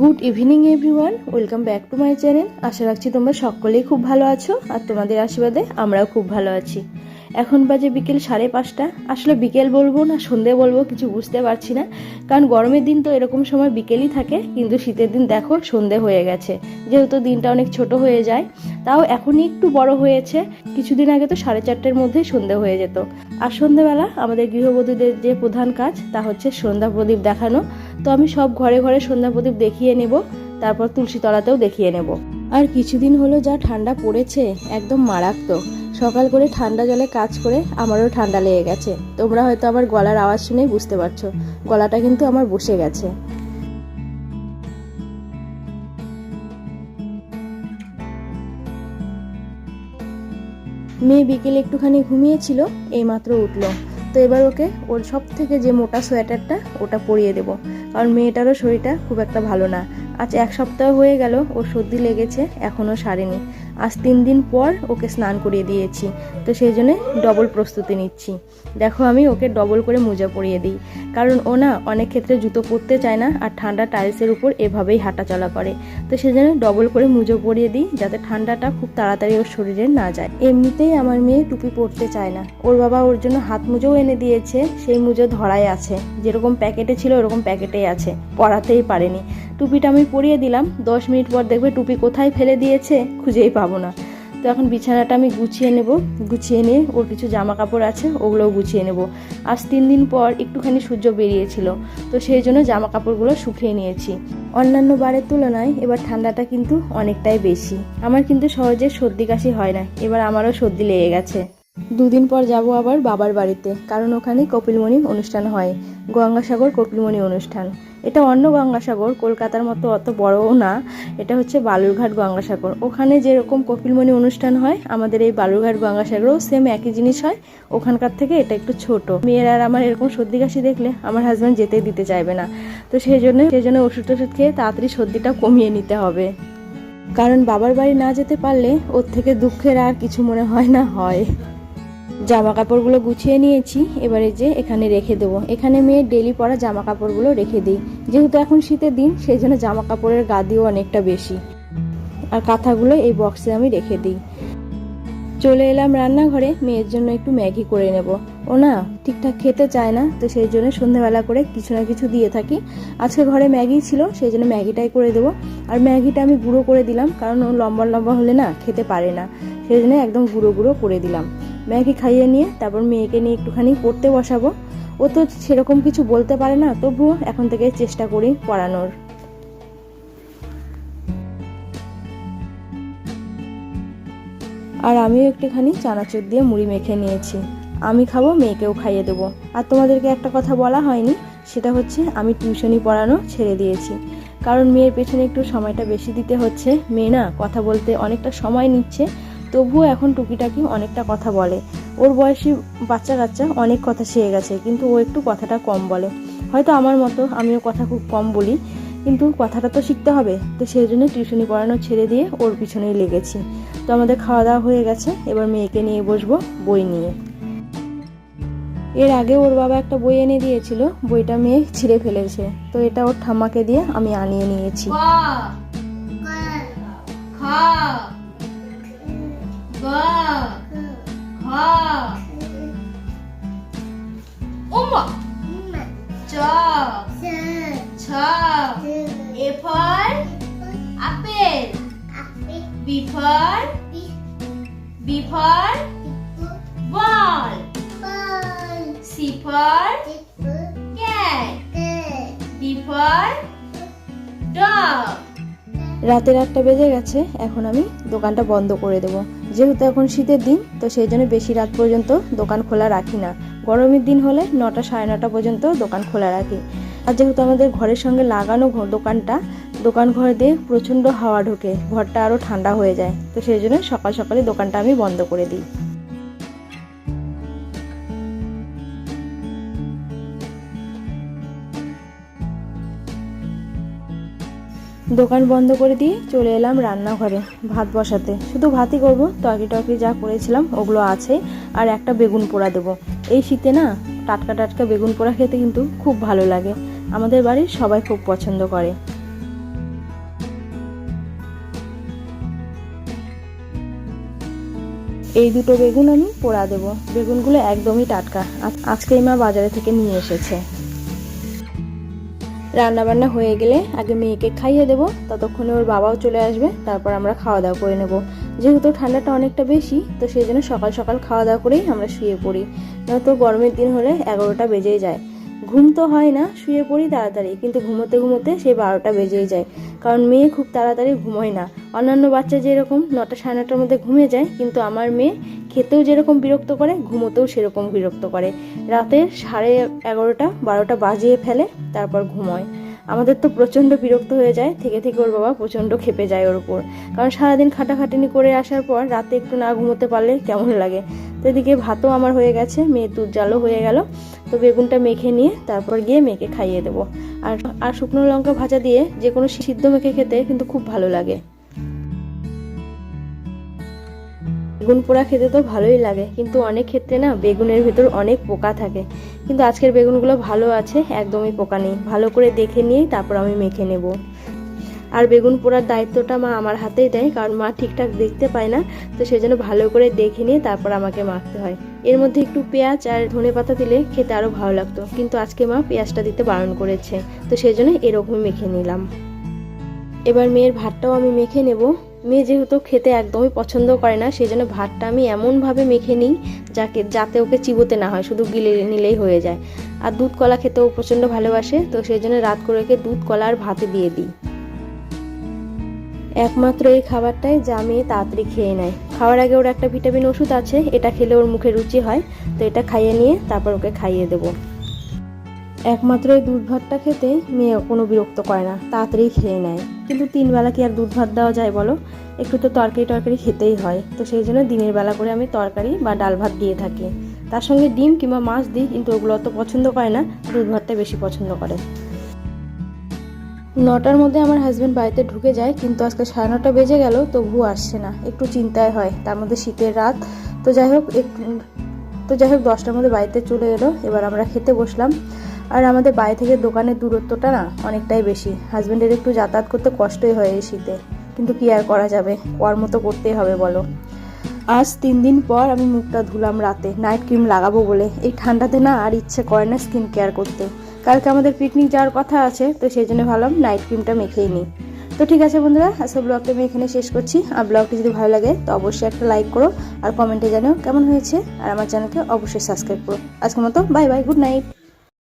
Good evening everyone welcome back to my channel আশা রাখছি তোমরা সকলেই খুব ভালো আছো আর তোমাদের আশীর্বাদে আমরাও খুব ভালো আছি। এখন বাজে বিকেল সাড়ে পাঁচটা। আসলে বিকেল বলব না, সন্ধে বলব, কিছু বুঝতে পারছি না। কারণ গরমের দিন তো এরকম সময় বিকেলই থাকে, কিন্তু শীতের দিন দেখো, সন্ধে হয়ে গেছে। যেহেতু দিনটা অনেক ছোট হয়ে যায়, তাও এখনই একটু বড় হয়েছে। কিছুদিন আগে তো সাড়ে চারটের মধ্যেই সন্ধে হয়ে যেত। আর সন্ধ্যাবেলা আমাদের গৃহবধূদের যে প্রধান কাজ, তা হচ্ছে সন্ধ্যা প্রদীপ দেখানো। তো আমি সব ঘরে ঘরে সন্ধ্যা প্রদীপ দেখিয়ে নেব, তারপর তুলসী তলাতেও দেখিয়ে নেব। আর কিছুদিন হলো যা ঠান্ডা পড়েছে, একদম মারাত্মক। সকাল করে ঠান্ডা জলে কাজ করে আমারও ঠান্ডা লেগে গেছে। তোমরা হয়তো আমার গলার আওয়াজ শুনেই বুঝতে পারছ, গলাটা কিন্তু আমার বসে গেছে। মেয়ে বিকেলে একটুখানি ঘুমিয়েছিল, এইমাত্র উঠল। তো এবার ওকে ওর সব থেকে যে মোটা সোয়েটারটা, ওটা পরিয়ে দেবো। কারণ মেয়েটারও শরীরটা খুব একটা ভালো না। আজ এক সপ্তাহ হয়ে গেল, ওর সর্দি লেগেছে, এখনও সারেনি। আজ তিন দিন পর ওকে স্নান করিয়ে দিয়েছি। তো সেই জন্যে ডবল প্রস্তুতি নিচ্ছি। দেখো আমি ওকে ডবল করে মোজা পরিয়ে দিই। কারণ ও না অনেক ক্ষেত্রে জুতো পরতে চায় না আর ঠান্ডা টাইলসের উপর এভাবেই হাঁটা চলা করে। তো সেই জন্য ডবল করে মুজো পরিয়ে দিই যাতে ঠান্ডাটা খুব তাড়াতাড়ি ওর শরীরে না যায়। এমনিতেই আমার মেয়ে টুপি পরতে চায় না। ওর বাবা ওর জন্য হাত মুজোও এনে দিয়েছে। সেই মুজো ধরাই আছে। যেরকম প্যাকেটে ছিল ওরকম প্যাকেটেই আছে। পরাতেই পারেনি। টুপিটা আমি পরিয়ে দিলাম। দশ মিনিট পর দেখবে টুপি কোথায় ফেলে দিয়েছে খুঁজেই পাবো না। তো এখন বিছানাটা আমি গুছিয়ে নেব। গুছিয়ে নিয়ে ওর কিছু জামা কাপড় আছে, ওগুলোও গুছিয়ে নেব। আজ তিন দিন পর একটুখানি সূর্য বেরিয়েছিল, তো সেই জন্য জামা কাপড়গুলো শুকিয়ে নিয়েছি। অন্যান্য বারের তুলনায় এবার ঠান্ডাটা কিন্তু অনেকটাই বেশি। আমার কিন্তু সহজে সর্দি কাশি হয় না, এবার আমারও সর্দি লেগে গেছে। দুদিন পর যাব আবার বাবার বাড়িতে, কারণ ওখানে কপিলমণি অনুষ্ঠান হয়, গঙ্গাসাগর কপিলমণি অনুষ্ঠান। এটা অন্য গঙ্গাসাগর, কলকাতার মতো অত বড়ও না। এটা হচ্ছে বালুরঘাট গঙ্গাসাগর। ওখানে যেরকম কপিলমণি অনুষ্ঠান হয়, আমাদের এই বালুরঘাট গঙ্গাসাগরও সেম একই জিনিস হয়। ওখানকার থেকে এটা একটু ছোট। মেয়ের আর আমার এরকম সর্দি কাশি দেখলে আমার হাজব্যান্ড যেতে দিতে চাইবে না। তো সেই জন্য সেই জন্য ওষুধ টষুধ খেয়ে তাড়াতাড়ি সর্দিটা কমিয়ে নিতে হবে। কারণ বাবার বাড়ি না যেতে পারলে ওর থেকে দুঃখের আর কিছু মনে হয় না, হয়। জামা কাপড়গুলো গুছিয়ে নিয়েছি, এবারে যে এখানে রেখে দেবো। এখানে মেয়ের ডেলি পরা জামা কাপড়গুলো রেখে দিই। যেহেতু এখন শীতের দিন সেই জন্য জামা কাপড়ের গাদিও অনেকটা বেশি। আর কাঁথাগুলো এই বক্সে আমি রেখে দিই। চলে এলাম রান্নাঘরে, মেয়ের জন্য একটু ম্যাগি করে নেব। ও না, ঠিকঠাক খেতে চায় না, তো সেই জন্য সন্ধ্যাবেলা করে কিছু না কিছু দিয়ে থাকি। আজকে ঘরে ম্যাগি ছিল, সেই জন্য ম্যাগিটাই করে দেবো। আর ম্যাগিটা আমি গুঁড়ো করে দিলাম, কারণ ও লম্বা লম্বা হলে না খেতে পারে না। সেই জন্য একদম গুঁড়ো গুঁড়ো করে দিলাম। ম্যাগি খাইয়ে নিয়ে, তারপর মেয়েকে নিয়ে একটুখানি পড়তে বসাবো। ও তো সেরকম কিছু বলতে পারে না, তবুও এখন থেকে চেষ্টা করি পড়ানোর। আর আমিও একটুখানি চানাচুর দিয়ে মুড়ি মেখে নিয়েছি। আমি খাব, মেয়েকেও খাইয়ে দেবো। আর তোমাদেরকে একটা কথা বলা হয়নি, সেটা হচ্ছে আমি টিউশনি পড়ানো ছেড়ে দিয়েছি। কারণ মেয়ের পেছনে একটু সময়টা বেশি দিতে হচ্ছে। মেয়ে না, কথা বলতে অনেকটা সময় নিচ্ছে। তবুও এখন টুকিটাকি অনেকটা কথা বলে। ওর বয়সী বাচ্চা কাচ্চা অনেক কথা শিখে গেছে, কিন্তু ও একটু কথাটা কম বলে। হয়তো আমার মতো আমিও কথা খুব কম বলি, কিন্তু কথাটা তো শিখতে হবে। তো সেই জন্য টিউশনি পড়ানো ছেড়ে দিয়ে ওর পিছনেই লেগেছি। তো আমাদের খাওয়া দাওয়া হয়ে গেছে, এবার মেয়েকে নিয়ে বসবো বই নিয়ে। এর আগে ওর বাবা একটা বই এনে দিয়েছিল, বইটা মেয়ে ছিঁড়ে ফেলেছে। তো এটা ওর ঠাম্মাকে দিয়ে আমি আনিয়ে নিয়েছি। গ, ঘ ওমা চ, ছ A for apple B for B for ball C for রাতের একটা বেজে গেছে, এখন আমি দোকানটা বন্ধ করে দেবো। যেহেতু এখন শীতের দিন, তো সেই জন্য বেশি রাত পর্যন্ত দোকান খোলা রাখি না। গরমের দিন হলে নটা সাড়ে নটা পর্যন্ত দোকান খোলা রাখি। আর যেহেতু আমাদের ঘরের সঙ্গে লাগানো দোকানটা, দোকান ঘর দিয়ে প্রচণ্ড হাওয়া ঢোকে, ঘরটা আরও ঠান্ডা হয়ে যায়। তো সেই জন্য সকাল সকালে দোকানটা আমি বন্ধ করে দিই। দোকান বন্ধ করে দিয়ে চলে এলাম রান্নাঘরে, ভাত বসাতে। শুধু ভাতই করব টকি টকি যা করেছিলাম ওগুলো আছে, আর একটা বেগুন পোড়া দেবো। এই শীতে না, টাটকা টাটকা বেগুন পোড়া খেতে কিন্তু খুব ভালো লাগে। আমাদের বাড়ির সবাই খুব পছন্দ করে। এই দুটো বেগুন আমি পোড়া দেবো। বেগুনগুলো একদমই টাটকা। আজকেই মা বাজারে থেকে নিয়ে এসেছে। রান্না বান্না হয়ে গেলে আগে মেয়েকে খাইয়ে দেবো, ততক্ষণে ওর বাবাও চলে আসবে, তারপর আমরা খাওয়া দাওয়া করে নেব। যেহেতু ঠান্ডাটা অনেকটা বেশি, তো সেই জন্য সকাল সকাল খাওয়া দাওয়া করেই আমরা শুয়ে পড়ি। নয়তো গরমের দিন হলে এগারোটা বেজেই যায়। ঘুম তো হয় না, শুয়ে পড়ি তাড়াতাড়ি, কিন্তু ঘুমোতে ঘুমোতে সেই বারোটা বেজেই যায়। কারণ মেয়ে খুব তাড়াতাড়ি ঘুমোয় না। অন্যান্য বাচ্চা যেরকম, নটা সাড়ে নটার মধ্যে ঘুমিয়ে যায়, কিন্তু আমার মেয়ে খেতেও যেরকম বিরক্ত করে, ঘুমোতেও সেরকম বিরক্ত করে। রাতে সাড়ে এগারোটা, বারোটা বাজিয়ে ফেলে, তারপর ঘুমোয়। আমাদের তো প্রচণ্ড বিরক্ত হয়ে যায়, থেকে থেকে ওর বাবা প্রচণ্ড খেপে যায় ওর উপর। কারণ সারাদিন খাটাখাটনি করে আসার পর রাতে একটু না ঘুমোতে পারলে কেমন লাগে? তো এদিকে ভাতও আমার হয়ে গেছে মেয়ে দুধ জালও হয়ে গেল। তো বেগুনটা মেখে নিয়ে তারপর গিয়ে মেয়েকে খাইয়ে দেবো। আর আর শুকনো লঙ্কা ভাজা দিয়ে যে কোনো সিদ্ধ মেখে খেতে কিন্তু খুব ভালো লাগে। বেগুন পোড়া খেতে তো ভালোই লাগে, কিন্তু অনেক ক্ষেত্রে না বেগুনের ভেতর অনেক পোকা থাকে। কিন্তু আজকের বেগুনগুলো ভালো আছে, একদমই পোকা নেই। ভালো করে দেখে নিয়েই তারপর আমি মেখে নেব। আর বেগুন পোড়ার দায়িত্বটা মা আমার হাতেই দেয়, কারণ মা ঠিকঠাক দেখতে পায় না, তো সেই জন্য ভালো করে দেখে নিয়ে তারপর আমাকে মাখতে হয়। এর মধ্যে একটু পেঁয়াজ আর ধনে পাতা দিলে খেতে আরও ভালো লাগতো, কিন্তু আজকে মা পেঁয়াজটা দিতে বারণ করেছে, তো সেই জন্য এরকমই মেখে নিলাম। এবার মেয়ের ভাতটাও আমি মেখে নেব। মেয়ে যেহেতু খেতে একদমই পছন্দ করে না সেই জন্য ভাতটা আমি এমনভাবে মেখে নিই যাকে যাতে ওকে চিবোতে না হয়, শুধু গিলে নিলেই হয়ে যায়। আর দুধ কলা খেতেও প্রচণ্ড ভালোবাসে, তো সেই জন্য রাত করে ওকে দুধ কলা আর ভাতে দিয়ে দিই। একমাত্র এই খাবারটাই যা মেয়ে তাড়াতাড়ি খেয়ে নেয়। খাওয়ার আগে ওর একটা ভিটামিন ওষুধ আছে, এটা খেলে ওর মুখে রুচি হয়, তো এটা খাইয়ে নিয়ে তারপর ওকে খাইয়ে দেবো। একমাত্র এই দুধ ভাতটা খেতে মেয়ে কোনো বিরক্ত করে না তাড়াতাড়ি খেয়ে নেয়। কিন্তু তিন বেলা কি আর দুধ ভাত দেওয়া যায় বলো? একটু তো তরকারি টরকারি খেতেই হয়। তো সেই জন্য দিনের বেলা করে আমি তরকারি বা ডাল ভাত দিয়ে থাকি। তার সঙ্গে ডিম কিংবা মাছ দিই, কিন্তু ওগুলো অত পছন্দ করে না দুধ ভাতটা বেশি পছন্দ করে। নটার মধ্যে আমার হাজব্যান্ড বাড়িতে ঢুকে যায়, কিন্তু আজকে সাড়ে নটা বেজে গেল তবুও আসছে না। একটু চিন্তায় হয়, তার মধ্যে শীতের রাত। তো যাই হোক একটু তো যাই হোক, দশটার মধ্যে বাড়িতে চলে এলো। এবার আমরা খেতে বসলাম। আর আমাদের বাড়ি থেকে দোকানের দূরত্বটা না অনেকটাই বেশি। হাজব্যান্ডের একটু যাতায়াত করতে কষ্টই হয় এই শীতে। কিন্তু কি আর করা যাবে? কর্ম তো করতেই হবে বলো। আজ তিন দিন পর আমি মুখটা ধুলাম রাতে। নাইট ক্রিম লাগাবো বলে। এই ঠান্ডাতে না আর ইচ্ছে করে না স্কিন কেয়ার করতে। কালকে আমাদের পিকনিক যাওয়ার কথা আছে, তো সেই জন্য ভাবলাম নাইট ক্রিমটা মেখেই নিই। তো ঠিক আছে বন্ধুরা আজকে ব্লগটা আমি এখানে শেষ করছি। আর ব্লগটি যদি ভালো লাগে, তো অবশ্যই একটা লাইক করো। আর কমেন্টে জানাও কেমন হয়েছে। আর আমার চ্যানেলকে অবশ্যই সাবস্ক্রাইব করো। আজকের মতো বাই বাই গুড নাইট